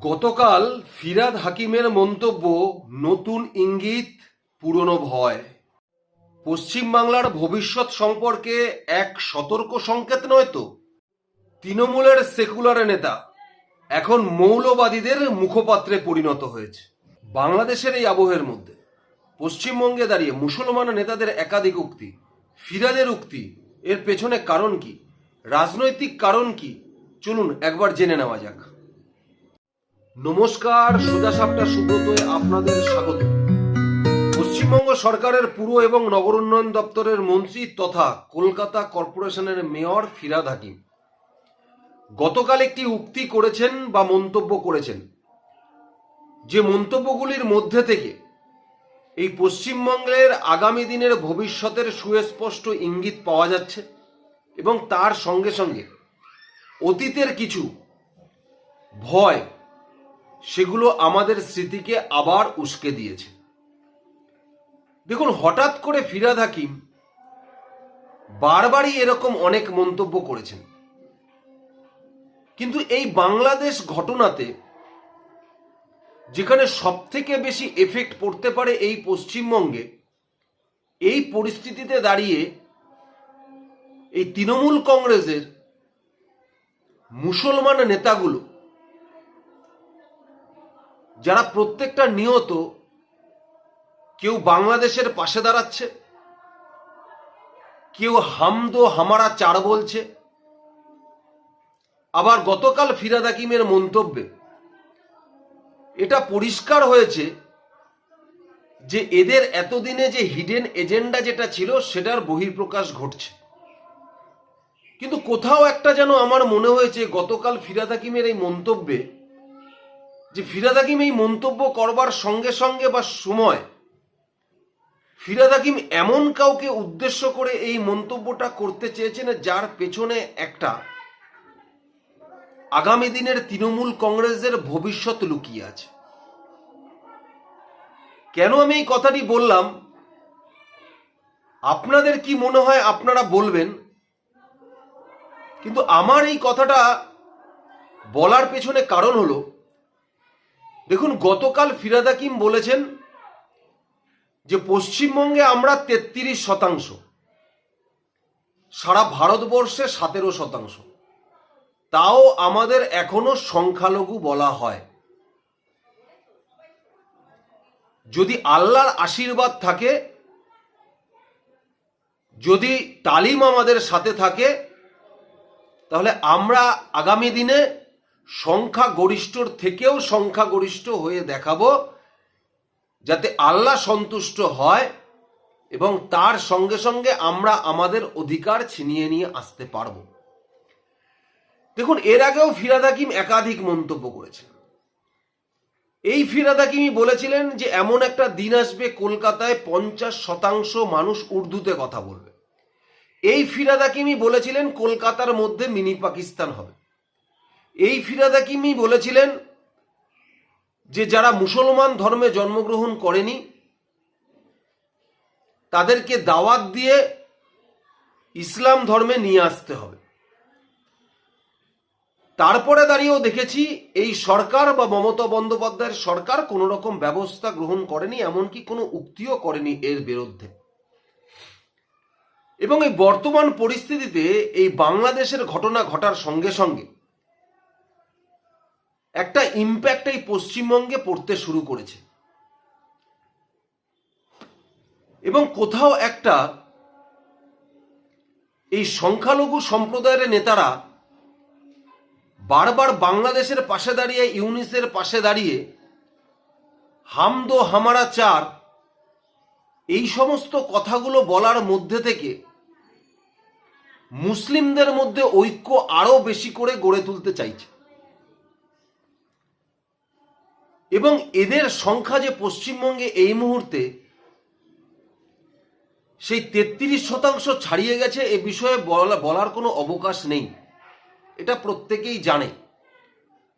গতকাল ফিরাদ হাকিমের মন্তব্য নতুন ইঙ্গিত, পুরনো ভয়। পশ্চিমবাংলার ভবিষ্যৎ সম্পর্কে এক সতর্ক সংকেত নয় তো? তৃণমূলের সেকুলার নেতা এখন মৌলবাদীদের মুখপাত্রে পরিণত হয়েছে। বাংলাদেশের এই আবহের মধ্যে পশ্চিমবঙ্গে দাঁড়িয়ে মুসলমান নেতাদের একাধিক উক্তি, ফিরাদের উক্তি, এর পেছনে কারণ কি? রাজনৈতিক কারণ কি? চলুন একবার জেনে নেওয়া যাক। নমস্কার সোজা সাপটা সুব্রতয়ে আপনাদের স্বাগত। পশ্চিমবঙ্গ সরকারের পুর এবং নগর উন্নয়ন দপ্তরের মন্ত্রী তথা কলকাতা কর্পোরেশনের মেয়র ফিরাদ হাকিম। গতকাল একটি উক্তি করেছেন বা মন্তব্য করেছেন। যে মন্তব্যগুলির মধ্যে থেকে এই পশ্চিমবঙ্গের আগামী দিনের ভবিষ্যতের সুস্পষ্ট ইঙ্গিত পাওয়া যাচ্ছে এবং তার সঙ্গে সঙ্গে অতীতের কিছু ভয় সেগুলো আমাদের স্মৃতিকে আবার উস্কে দিয়েছে। দেখুন, হঠাৎ করে ফিরাদ হাকিম বারবারই এরকম অনেক মন্তব্য করেছেন। কিন্তু এই বাংলাদেশ ঘটনাতে যেখানে সব থেকে বেশি এফেক্ট পড়তে পারে এই পশ্চিমবঙ্গে, এই পরিস্থিতিতে দাঁড়িয়ে এই তৃণমূল কংগ্রেসের মুসলমান নেতাগুলো যারা প্রত্যেকটা নিয়ত কেউ বাংলাদেশের পাশে দাঁড়াচ্ছে, কেউ হামদো হামারা চার বলছে। আবার গতকাল ফিরাদ হাকিমের মন্তব্যে এটা পরিষ্কার হয়েছে যে এদের এতদিনে যে হিডেন এজেন্ডা যেটা ছিল, সেটার বহির্প্রকাশ ঘটছে। কিন্তু কোথাও একটা যেন আমার মনে হয়েছে, গতকাল ফিরাদ হাকিমের এই মন্তব্যে যে ফিরাদ হাকিম এই মন্তব্য করবার সঙ্গে সঙ্গে বা সময় ফিরাদ হাকিম এমন কাউকে উদ্দেশ্য করে এই মন্তব্যটা করতে চেয়েছেন যার পেছনে একটা আগামী দিনের তৃণমূল কংগ্রেসের ভবিষ্যৎ লুকিয়ে আছে। কেন আমি এই কথাটি বললাম? আপনাদের কি মনে হয় আপনারা বলবেন? কিন্তু আমার এই কথাটা বলার পেছনে কারণ হলো দেখুন, গতকাল ফিরাদ হাকিম বলেছেন যে পশ্চিমবঙ্গে আমরা তেত্রিশ শতাংশ, সারা ভারতবর্ষে সতেরো শতাংশ। তাও আমাদের এখনও সংখ্যালঘু বলা হয়। যদি আল্লাহর আশীর্বাদ থাকে, যদি তালিম আমাদের সাথে থাকে, তাহলে আমরা আগামী দিনে সংখ্যা গরিষ্ঠর থেকেও সংখ্যা গরিষ্ঠ হয়ে দেখাবো, যাতে আল্লাহ সন্তুষ্ট হয় এবং তার সঙ্গে সঙ্গে আমরা আমাদের অধিকার ছিনিয়ে নিয়ে আসতে পারব। দেখুন, এর আগেও ফিরাদ হাকিম একাধিক মন্তব্য করেছেন। এই ফিরাদ হাকিমই বলেছিলেন যে, এমন একটা দিন আসবে, কলকাতায় পঞ্চাশ শতাংশ মানুষ উর্দুতে কথা বলবে। এই ফিরাদ হাকিমই বলেছিলেন, কলকাতার মধ্যে মিনি পাকিস্তান হবে। এই ফিরাদ হাকিমই বলেছিলেন যে যারা মুসলমান ধর্মে জন্মগ্রহণ করেনি, তাদেরকে দাওয়াত দিয়ে ইসলাম ধর্মে নিয়ে আসতে হবে। তারপরে দাঁড়িয়েও দেখেছি, এই সরকার বা মমতা বন্দ্যোপাধ্যায়ের সরকার কোনো রকম ব্যবস্থা গ্রহণ করেনি, এমনকি কোনো উক্তিও করেনি এর বিরুদ্ধে। এবং এই বর্তমান পরিস্থিতিতে এই বাংলাদেশের ঘটনা ঘটার সঙ্গে সঙ্গে একটা ইম্প্যাক্ট এই পশ্চিমবঙ্গে পড়তে শুরু করেছে। এবং কোথাও একটা এই সংখ্যালঘু সম্প্রদায়ের নেতারা বারবার বাংলাদেশের পাশে দাঁড়িয়ে, ইউনিসের পাশে দাঁড়িয়ে হামদো হামারা চার এই সমস্ত কথাগুলো বলার মধ্যে থেকে মুসলিমদের মধ্যে ঐক্য আরও বেশি করে গড়ে তুলতে চাইছে। এবং এদের সংখ্যা যে পশ্চিমবঙ্গে এই মুহূর্তে, সেই তেত্রিশ শতাংশ ছাড়িয়ে গেছে, এ বিষয়ে বলা, বলার কোনো অবকাশ নেই। এটা প্রত্যেকেই জানে।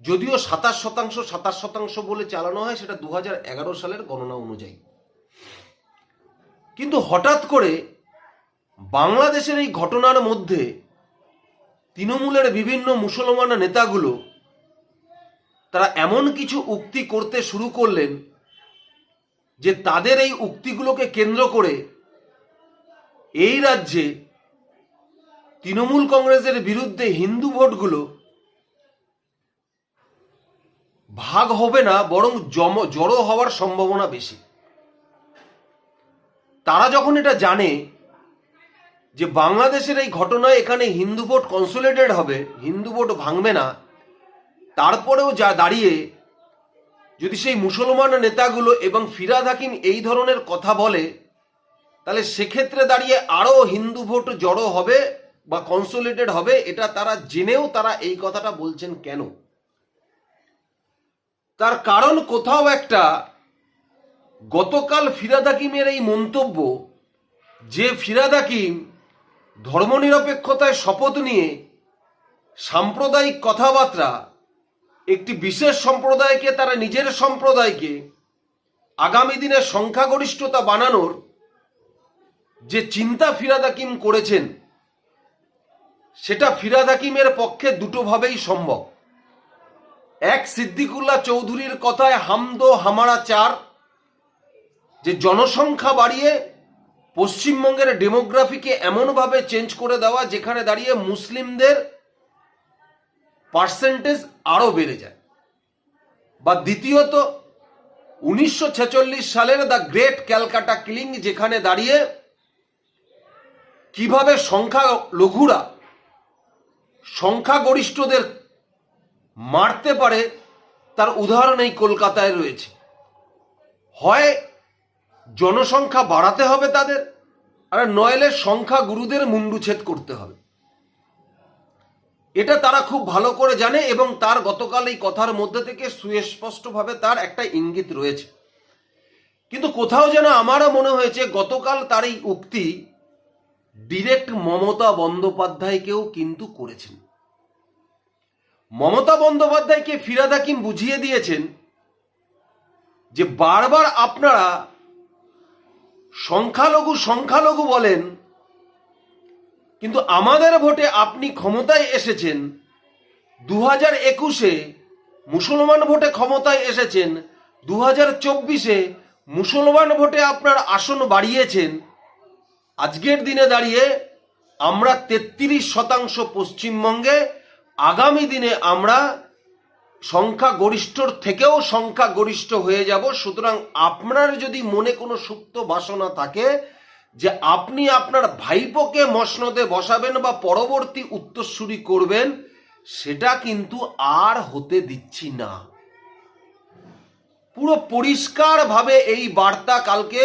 যদিও সাতাশ শতাংশ সাতাশ শতাংশ বলে চালানো হয়, সেটা দু হাজার এগারো সালের গণনা অনুযায়ী। কিন্তু হঠাৎ করে বাংলাদেশের এই ঘটনার মধ্যে তৃণমূলের বিভিন্ন মুসলমান নেতাগুলো তারা এমন কিছু উক্তি করতে শুরু করলেন যে তাদের এই উক্তিগুলোকে কেন্দ্র করে এই রাজ্যে তৃণমূল কংগ্রেসের বিরুদ্ধে হিন্দু ভোটগুলো ভাগ হবে না, বরং জম, জড়ো হওয়ার সম্ভাবনা বেশি। তারা যখন এটা জানে যে বাংলাদেশের এই ঘটনায় এখানে হিন্দু ভোট কনসোলিডেট হবে, হিন্দু ভোট ভাঙবে না তারপরেও যা দাঁড়িয়ে, যদি সেই মুসলমান নেতাগুলো এবং ফিরাদ হাকিম এই ধরনের কথা বলে, তাহলে সেক্ষেত্রে দাঁড়িয়ে আরও হিন্দু ভোট জড়ো হবে বা কনসোলিডেট হবে, এটা তারা জেনেও তারা এই কথাটা বলছেন কেন? তার কারণ কোথাও একটা, গতকাল ফিরাদ হাকিমের এই মন্তব্য যে ফিরাদ হাকিম ধর্মনিরপেক্ষতায় শপথ নিয়ে সাম্প্রদায়িক কথাবার্তা একটি বিশেষ সম্প্রদায়কে তারা নিজের সম্প্রদায়কে আগামী দিনে সংখ্যাগরিষ্ঠতা বানানোর যে চিন্তা ফিরাদ হাকিম করেছেন, সেটা ফিরাদ হাকিমের পক্ষে দুটোভাবেই সম্ভব। এক, সিদ্দিকুল্লাহ চৌধুরীর কথায় হামদো হামারা চার, যে জনসংখ্যা বাড়িয়ে পশ্চিমবঙ্গের ডেমোগ্রাফিকে এমনভাবে চেঞ্জ করে দেওয়া যেখানে দাঁড়িয়ে মুসলিমদের পার্সেন্টেজ আরও বেড়ে যায়। বা দ্বিতীয়ত, উনিশশো ছেচল্লিশ সালের দ্য গ্রেট ক্যালকাটা কিলিং, যেখানে দাঁড়িয়ে কীভাবে সংখ্যা লঘুরা সংখ্যাগরিষ্ঠদের মারতে পারে, তার উদাহরণ এই কলকাতায় রয়েছে। হয় জনসংখ্যা বাড়াতে হবে তাদের, আর নয়লে সংখ্যা গুরুদের মুন্ডুচ্ছেদ করতে হবে। এটা তারা খুব ভালো করে জানে এবং তার গতকাল এই কথার মধ্যে থেকে সুস্পষ্টভাবে তার একটা ইঙ্গিত রয়েছে। কিন্তু কোথাও যেন আমারও মনে হয়েছে, গতকাল তার এই উক্তি ডিরেক্ট মমতা বন্দ্যোপাধ্যায়কেও কিন্তু করেছেন। মমতা বন্দ্যোপাধ্যায়কে ফিরাদ হাকিম বুঝিয়ে দিয়েছেন যে বারবার আপনারা সংখ্যালঘু সংখ্যালঘু বলেন কিন্তু আমাদের ভোটে আপনি ক্ষমতায় এসেছেন। দু হাজার একুশে মুসলমান ভোটে ক্ষমতায় এসেছেন। দু হাজার চব্বিশে মুসলমান ভোটে আপনার আসন বাড়িয়েছেন। আজকের দিনে দাঁড়িয়ে আমরা তেত্রিশ শতাংশ পশ্চিমবঙ্গে, আগামী দিনে আমরা সংখ্যা গরিষ্ঠর থেকেও সংখ্যা গরিষ্ঠ হয়ে যাব। সুতরাং আপনার যদি মনে কোনো সুপ্ত বাসনা থাকে যে আপনি আপনার ভাইপোকে মসনদে বসাবেন বা পরবর্তী উত্তরসূরি করবেন, সেটা কিন্তু আর হতে দিচ্ছি না। পুরো পরিষ্কারভাবে এই বার্তা কালকে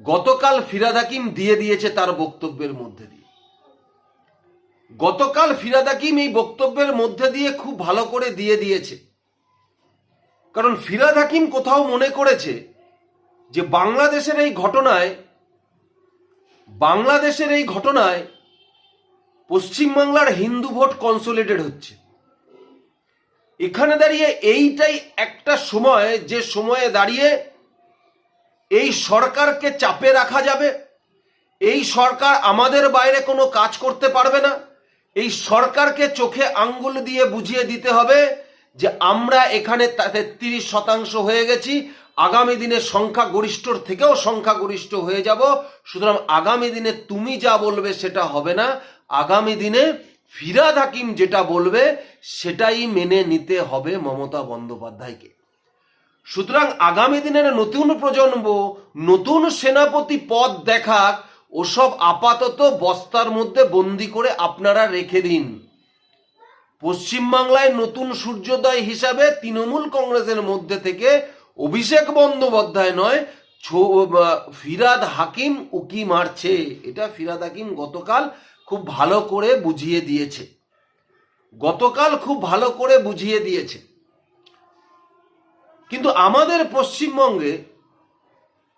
গতকাল ফিরাদ হাকিম দিয়ে দিয়েছে তার বক্তব্যের মধ্যে দিয়ে। গতকাল ফিরাদ হাকিম এই বক্তব্যের মধ্যে দিয়ে খুব ভালো করে দিয়ে দিয়েছে। কারণ ফিরাদ হাকিম কোথাও মনে করেছে যে বাংলাদেশের এই ঘটনায় বাংলাদেশের এই ঘটনায় পশ্চিমবাংলার হিন্দু ভোট কনসোলিডেট হচ্ছে। এখানে দাঁড়িয়ে এইটাই একটা সময়, যে সময়ে দাঁড়িয়ে এই সরকারকে চাপে রাখা যাবে, এই সরকার আমাদের বাইরে কোনো কাজ করতে পারবে না, এই সরকারকে চোখে আঙ্গুল দিয়ে বুঝিয়ে দিতে হবে যে আমরা এখানে তেত্রিশ শতাংশ হয়ে গেছি, আগামী দিনে সংখ্যা গরিষ্ঠর থেকেও সংখ্যা গরিষ্ঠ হয়ে যাব। সুতরাং আগামী দিনে তুমি যা বলবে সেটা হবে না। আগামী দিনে ফিরাদ হাকিম যেটা বলবে, সেটাই মেনে নিতে হবে মমতা বন্দ্যোপাধ্যায়কে। সুতরাং আগামী দিনের নতুন প্রজন্ম, নতুন সেনাপতি পদ দেখাক, ওসব আপাতত বস্তার মধ্যে বন্দি করে আপনারা রেখে দিন। পশ্চিমবাংলায় নতুন সূর্যোদয় হিসাবে তৃণমূল কংগ্রেসের মধ্যে থেকে অভিষেক বন্দ্যোপাধ্যায় নয় ফিরাদ হাকিম উকি মারছে। এটা ফিরাদ হাকিম গতকাল খুব ভালো করে বুঝিয়ে দিয়েছে। গতকাল খুব ভালো করে বুঝিয়ে দিয়েছে। কিন্তু আমাদের পশ্চিমবঙ্গে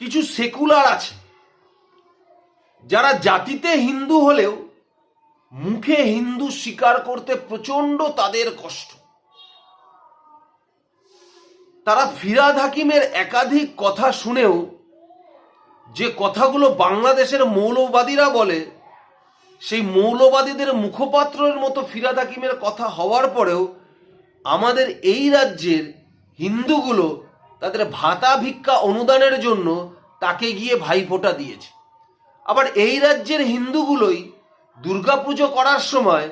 কিছু সেকুলার আছে। যারা জাতিতে হিন্দু হলেও মুখে হিন্দু স্বীকার করতে প্রচণ্ড তাদের কষ্ট। তারা ফিরাদ হাকিমের একাধিক কথা শুনেও যে কথাগুলো বাংলাদেশের মৌলবাদীরা বলে, সেই মৌলবাদীদের মুখপাত্রের মতো ফিরাদ হাকিমের কথা হওয়ার পরেও আমাদের এই রাজ্যের হিন্দুগুলো তাদের ভাতা ভিক্ষা অনুদানের জন্য তাকে গিয়ে ভাইফোঁটা দিয়েছে। আবার এই রাজ্যের হিন্দুগুলোই দুর্গাপুজো করার সময়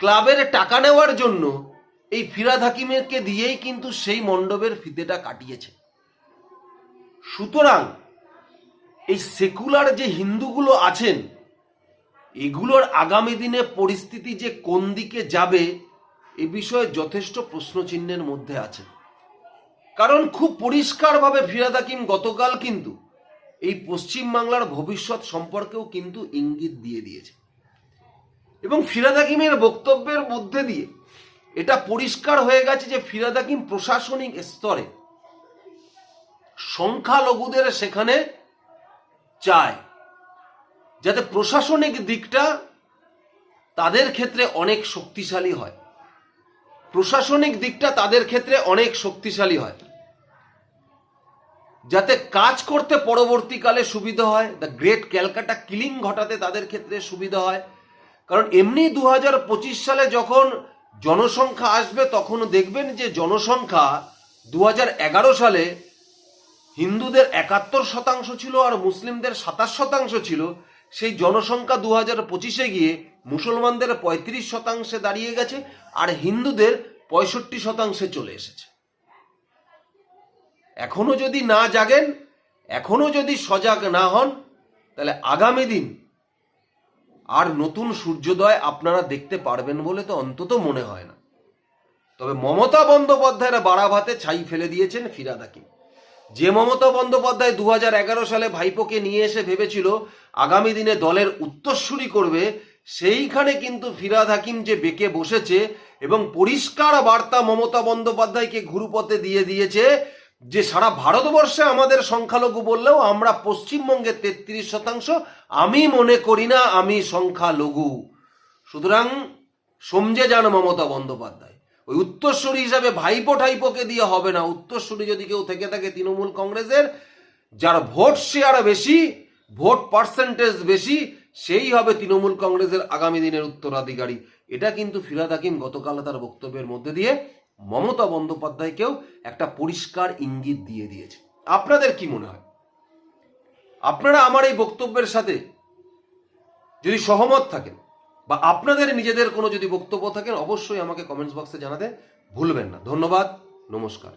ক্লাবের টাকা নেওয়ার জন্য এই ফিরাদ হাকিমেরকে দিয়েই কিন্তু সেই মণ্ডপের ফিতেটা কাটিয়েছে। সুতরাং এই সেকুলার যে হিন্দুগুলো আছেন, এগুলোর আগামী দিনে পরিস্থিতি যে কোন দিকে যাবে, এ বিষয়ে যথেষ্ট প্রশ্নচিহ্নের মধ্যে আছে। কারণ খুব পরিষ্কারভাবে ফিরাদ হাকিম গতকাল কিন্তু এই পশ্চিমবাংলার ভবিষ্যৎ সম্পর্কেও কিন্তু ইঙ্গিত দিয়ে দিয়েছে। এবং ফিরাদ হাকিমের বক্তব্যের মধ্যে দিয়ে এটা পরিষ্কার হয়ে গেছে যে ফিরাদ হাকিম প্রশাসনিক স্তরে সংখ্যালঘুদের সেখানে চায়, যাতে প্রশাসনিক দিকটা তাদের ক্ষেত্রে অনেক শক্তিশালী হয়। প্রশাসনিক দিকটা তাদের ক্ষেত্রে অনেক শক্তিশালী হয়। যাতে কাজ করতে পরবর্তীকালে সুবিধা হয় দ্য গ্রেট ক্যালকাটা কিলিং ঘটাতে তাদের ক্ষেত্রে সুবিধা হয়। কারণ এমনি দু হাজার পঁচিশ সালে যখন জনসংখ্যা আসবে, তখন দেখবেন যে জনসংখ্যা দু হাজার এগারো সালে হিন্দুদের একাত্তর শতাংশ ছিল আর মুসলিমদের সাতাশ শতাংশ ছিল। সেই জনসংখ্যা দু হাজার পঁচিশে গিয়ে মুসলমানদের পঁয়ত্রিশ শতাংশে দাঁড়িয়ে গেছে আর হিন্দুদের পঁয়ষট্টি শতাংশে চলে এসেছে। এখনও যদি না জাগেন, এখনও যদি সজাগ না হন, তাহলে আগামী দিন আর নতুন সূর্যোদয় আপনারা দেখতে পারবেন বলে তো অন্তত মনে হয় না। তবে মমতা বন্দ্যোপাধ্যায়ের বাড়াভাতে ছাই ফেলে দিয়েছেন ফিরাদ হাকিম। যে মমতা বন্দ্যোপাধ্যায় দু হাজার এগারো সালে ভাইপোকে নিয়ে এসে ভেবেছিল আগামী দিনে দলের উত্তরসূরি করবে, সেইখানে কিন্তু ফিরাদ হাকিম যে বেঁকে বসেছে এবং পরিষ্কার বার্তা মমতা বন্দ্যোপাধ্যায়কে ঘুরুপথে দিয়ে দিয়েছে যে সারা ভারতবর্ষে আমাদের সংখ্যালঘু বললেও আমরা পশ্চিমবঙ্গে তেত্রিশ শতাংশ, আমি মনে করি না আমি সংখ্যালঘু। সুতরাং সমঝে যান মমতা বন্দ্যোপাধ্যায়। ওই উত্তরসূরি হিসাবে ভাইপো ঠাইপোকে দিয়ে হবে না। উত্তরসূরি যদি কেউ থেকে থাকে তৃণমূল কংগ্রেসের, যার ভোট শেয়ার বেশি, ভোট পার্সেন্টেজ বেশি, সেই হবে তৃণমূল কংগ্রেসের আগামী দিনের উত্তরাধিকারী। এটা কিন্তু ফিরাদ হাকিম গতকাল তার বক্তব্যের মধ্যে দিয়ে মমতা বন্দ্যোপাধ্যায়কেও একটা পরিষ্কার ইঙ্গিত দিয়ে দিয়েছে। আপনাদের কি মনে হয়? আপনারা আমার এই বক্তব্যের সাথে যদি সহমত থাকেন বা আপনাদের নিজেদের কোনো যদি বক্তব্য থাকেন, অবশ্যই আমাকে কমেন্টস বক্সে জানাতে ভুলবেন না। ধন্যবাদ, নমস্কার।